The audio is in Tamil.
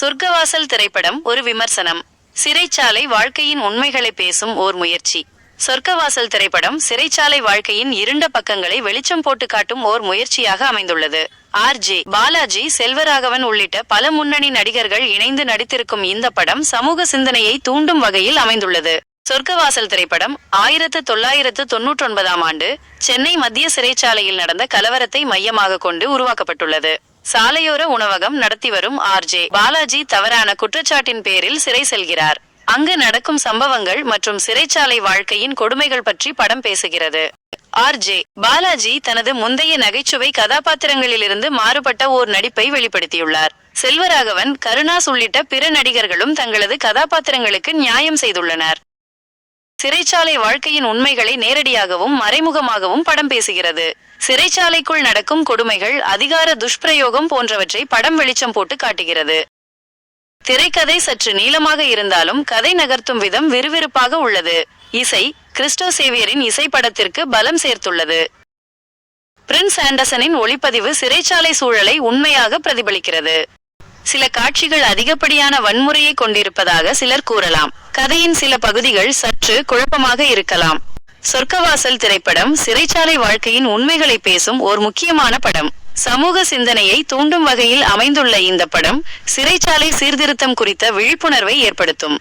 சொர்க்கவாசல் திரைப்படம் ஒரு விமர்சனம். சிறைச்சாலை வாழ்க்கையின் உண்மைகளை பேசும் ஓர் முயற்சி. சொர்க்கவாசல் திரைப்படம் சிறைச்சாலை வாழ்க்கையின் இருண்ட பக்கங்களை வெளிச்சம் போட்டு காட்டும் ஓர் முயற்சியாக அமைந்துள்ளது. ஆர். ஜே. பாலாஜி செல்வராகவன் உள்ளிட்ட பல முன்னணி நடிகர்கள் இணைந்து நடித்திருக்கும் இந்த படம் சமூக சிந்தனையை தூண்டும் வகையில் அமைந்துள்ளது. சொர்க்கவாசல் திரைப்படம் ஆயிரத்து தொள்ளாயிரத்து தொன்னூற்றி ஒன்பதாம் ஆண்டு சென்னை மத்திய சிறைச்சாலையில் நடந்த கலவரத்தை மையமாக கொண்டு உருவாக்கப்பட்டுள்ளது. சாலையோர உணவகம் நடத்தி வரும் ஆர்ஜே பாலாஜி தவறான குற்றச்சாட்டின் பேரில் சிறை செல்கிறார். அங்கு நடக்கும் சம்பவங்கள் மற்றும் சிறைச்சாலை வாழ்க்கையின் கொடுமைகள் பற்றி படம் பேசுகிறது. ஆர்ஜே பாலாஜி தனது முந்தைய நகைச்சுவை கதாபாத்திரங்களிலிருந்து மாறுபட்ட ஓர் நடிப்பை வெளிப்படுத்தியுள்ளார். செல்வராகவன் கருணாஸ் உள்ளிட்ட பிற நடிகர்களும் தங்களது கதாபாத்திரங்களுக்கு நியாயம் செய்துள்ளனர். சிறைச்சாலை வாழ்க்கையின் உண்மைகளை நேரடியாகவும் மறைமுகமாகவும் படம் பேசுகிறது. சிறைச்சாலைக்குள் நடக்கும் கொடுமைகள் அதிகார துஷ்பிரயோகம் போன்றவற்றை படம் வெளிச்சம் போட்டு காட்டுகிறது. திரைக்கதை சற்று நீளமாக இருந்தாலும் கதை நகர்த்தும் விதம் விறுவிறுப்பாக உள்ளது. இசை கிறிஸ்டோ சேவியரின் இசை படத்திற்கு பலம் சேர்த்துள்ளது. பிரின்ஸ் ஆண்டர்சனின் ஒளிப்பதிவு சிறைச்சாலை சூழலை உண்மையாக பிரதிபலிக்கிறது. சில காட்சிகள் அதிகப்படியான வன்முறையை கொண்டிருப்பதாக சிலர் கூறலாம். கதையின் சில பகுதிகள் சற்று குழப்பமாக இருக்கலாம். சொர்க்கவாசல் திரைப்படம் சிறைச்சாலை வாழ்க்கையின் உண்மைகளை பேசும் ஓர் முக்கியமான படம். சமூக சிந்தனையை தூண்டும் வகையில் அமைந்துள்ள இந்த படம் சிறைச்சாலை சீர்திருத்தம் குறித்த விழிப்புணர்வை ஏற்படுத்தும்.